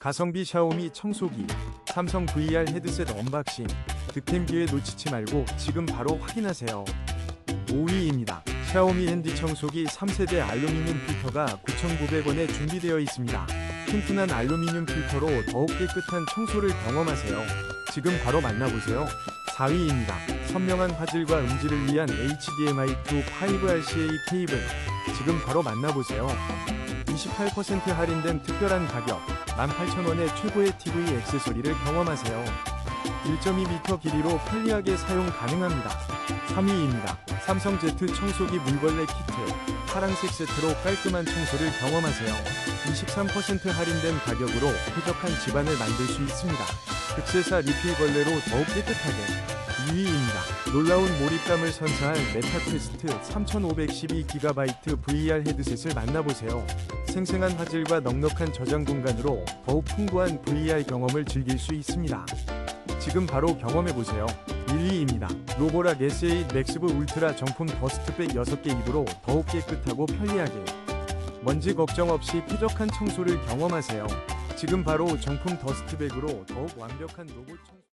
가성비 샤오미 청소기, 삼성 VR 헤드셋 언박싱, 득템 기회 놓치지 말고 지금 바로 확인하세요. 5위입니다. 샤오미 핸디 청소기 3세대 알루미늄 필터가 9,900원에 준비되어 있습니다. 튼튼한 알루미늄 필터로 더욱 깨끗한 청소를 경험하세요. 지금 바로 만나보세요. 4위입니다. 선명한 화질과 음질을 위한 HDMI2 5RCA 케이블. 지금 바로 만나보세요. 28% 할인된 특별한 가격 18,000원의 최고의 TV 액세서리를 경험하세요. 1.2m 길이로 편리하게 사용 가능합니다. 3위입니다. 삼성 Z 청소기 물걸레 키트 파랑색 세트로 깔끔한 청소를 경험하세요. 23% 할인된 가격으로 쾌적한 집안을 만들 수 있습니다. 극세사 리필 걸레로 더욱 깨끗하게 2위입니다. 놀라운 몰입감을 선사할 메타퀘스트 3512GB VR 헤드셋을 만나보세요. 생생한 화질과 넉넉한 저장 공간으로 더욱 풍부한 VR 경험을 즐길 수 있습니다. 지금 바로 경험해보세요. 1위입니다. 로보락 S8 맥스브 울트라 정품 더스트백 6개 입으로 더욱 깨끗하고 편리하게 먼지 걱정 없이 쾌적한 청소를 경험하세요. 지금 바로 정품 더스트백으로 더욱 완벽한 로봇 청소